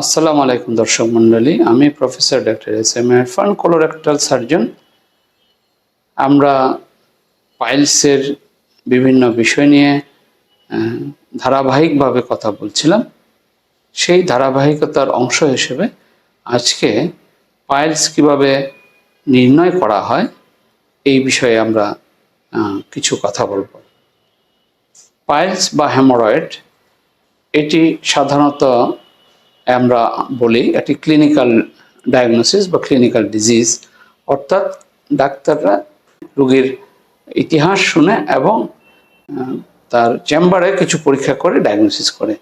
আসসালামু আলাইকুম দর্শক মণ্ডলী, আমি professor doctor S M Irfan colorectal surgeon আমরা পাইলসের বিভিন্ন বিষয় নিয়ে ধারাবাহিকভাবে কথা বলছিলাম। সেই ধারাবাহিকতার অংশ হিসেবে আজকে পাইলস কীভাবে নির্ণয় করা হয়, এই বিষয়ে আমরা কিছু কথা বলব। পাইলস বা হ্যামোরয়েড, এটি সাধারণত আমরা বলি, এটি ক্লিনিক্যাল ডায়াগনোসিস বা ক্লিনিক্যাল ডিজিজ অর্থাৎ ডাক্তাররা রোগীর ইতিহাস শুনে এবং তার চেম্বারে কিছু পরীক্ষা করে ডায়াগনোসিস করে।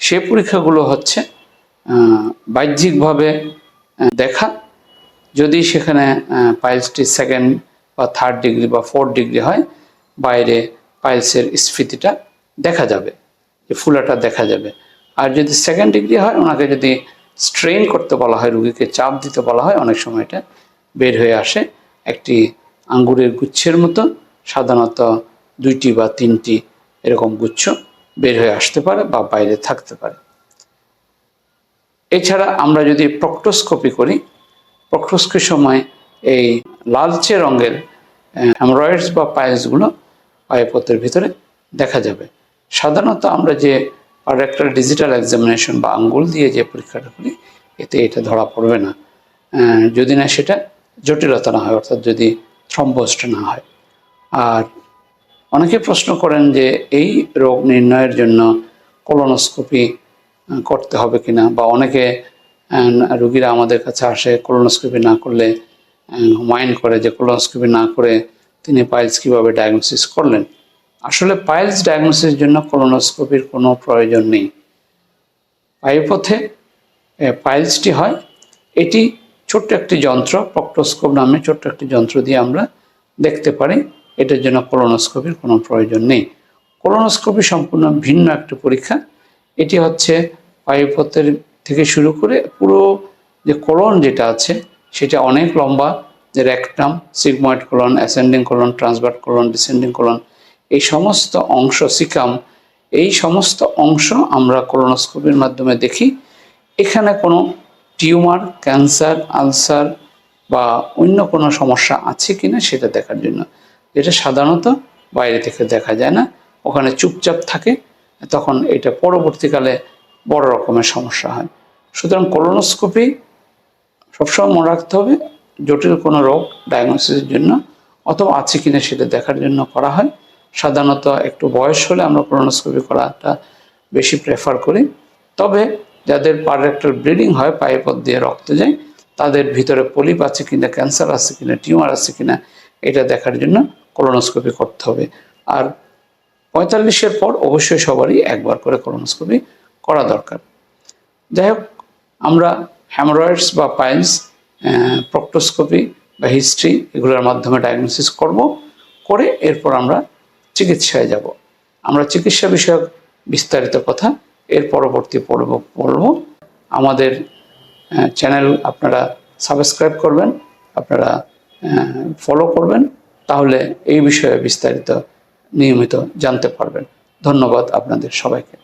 সে পরীক্ষাগুলো হচ্ছে বাহ্যিকভাবে দেখা। যদি সেখানে পাইলসটি সেকেন্ড বা থার্ড ডিগ্রি বা ফোর্থ ডিগ্রি হয়, বাইরে পাইলসের স্ফীতিটা দেখা যাবে, যে ফুলাটা দেখা যাবে। আর যদি সেকেন্ড ডিগ্রি হয়, ওনাকে যদি স্ট্রেন করতে বলা হয়, রুগীকে চাপ দিতে বলা হয়, অনেক সময় এটা বের হয়ে আসে। একটি আঙ্গুরের গুচ্ছের মতো, সাধারণত দুইটি বা তিনটি এরকম গুচ্ছ বের হয়ে আসতে পারে বা বাইরে থাকতে পারে। এছাড়া আমরা যদি প্রক্টোস্কোপি করি প্রক্টোস্কোপির সময় এই লালচে রঙের হ্যামরয়েডস বা পায়েসগুলো পায়ুপথের ভিতরে দেখা যাবে। সাধারণত আমরা যে পারেক্টাল ডিজিটাল এক্সামিনেশন বা আঙ্গুল দিয়ে যে পরীক্ষাটা করি, এতে এটা ধরা পড়বে না। যদি না সেটা জটিলতা না হয়, অর্থাৎ যদি থ্রম্বোসটা না হয়। আর অনেকে প্রশ্ন করেন যে এই রোগ নির্ণয়ের জন্য কোলোনোস্কোপি করতে হবে কিনা? বা অনেকে রুগীরা আমাদের কাছে আসে কোলোনোস্কোপি না করলে মাইন্ড করে যে কোলোনোস্কোপি না করে তিনি পাইলস কীভাবে ডায়াগনোসিস করলেন? আসলে পাইলস ডায়াগনোসিসের জন্য কোলোনোস্কোপির কোনো প্রয়োজন নেই। পায়ুপথে পাইলসটি হয়। এটি ছোট্ট একটি যন্ত্র প্রক্টোস্কোপ নামে ছোট্ট একটি যন্ত্র দিয়ে আমরা দেখতে পারি। এটার জন্য কোলোনোস্কোপির কোনো প্রয়োজন নেই। কোলোনোস্কোপি সম্পূর্ণ ভিন্ন একটি পরীক্ষা। এটি হচ্ছে পায়ুপথের থেকে শুরু করে পুরো যে কোলন যেটা আছে, সেটা অনেক লম্বা। যে rectum sigmoid colon ascending colon transverse colon descending colon এই সমস্ত অংশ সিকাম, এই সমস্ত অংশ আমরা কোলোনোস্কোপির মাধ্যমে দেখি। এখানে কোনো টিউমার, ক্যান্সার, আলসার বা অন্য কোনো সমস্যা আছে কিনা সেটা দেখার জন্য। যেটা সাধারণত বাইরে থেকে দেখা যায় না। ওখানে চুপচাপ থাকে, তখন এটা পরবর্তীকালে বড় রকমের সমস্যা হয়। সুতরাং কোলোনোস্কোপি সবসময় মনে রাখতে হবে, জটিল কোনো রোগ ডায়াগনোসিসের জন্য অথবা আছে কিনা সেটা দেখার জন্য করা হয়। সাধারণত একটু বয়স হলে আমরা কোলোনোস্কোপি করাটা বেশি প্রেফার করি। তবে যাদের পাররেক্টাল ব্লিডিং হয়, পায়ে পথ দিয়ে রক্ত যায়, তাদের ভিতরে পলিপ আছে কিনা, ক্যান্সার আছে কিনা, টিউমার আছে কিনা, এটা দেখার জন্য কোলোনোস্কোপি করতে হবে। আর পঁয়তাল্লিশের পর অবশ্যই সবারই একবার করে কোলোনোস্কোপি করা দরকার। যাই হোক, আমরা হ্যামরয়েডস বা পাইলস প্রক্টোস্কোপি বা হিস্ট্রি এগুলোর মাধ্যমে ডায়াগনোসিস করব। করে এরপর আমরা চিকিৎসায় যাব। আমরা চিকিৎসা বিষয়ক বিস্তারিত কথা এর পরবর্তী পর্ব বলব। আমাদের চ্যানেল আপনারা সাবস্ক্রাইব করবেন, আপনারা ফলো করবেন, তাহলে এই বিষয়ে বিস্তারিত নিয়মিত জানতে পারবেন। ধন্যবাদ আপনাদের সবাইকে।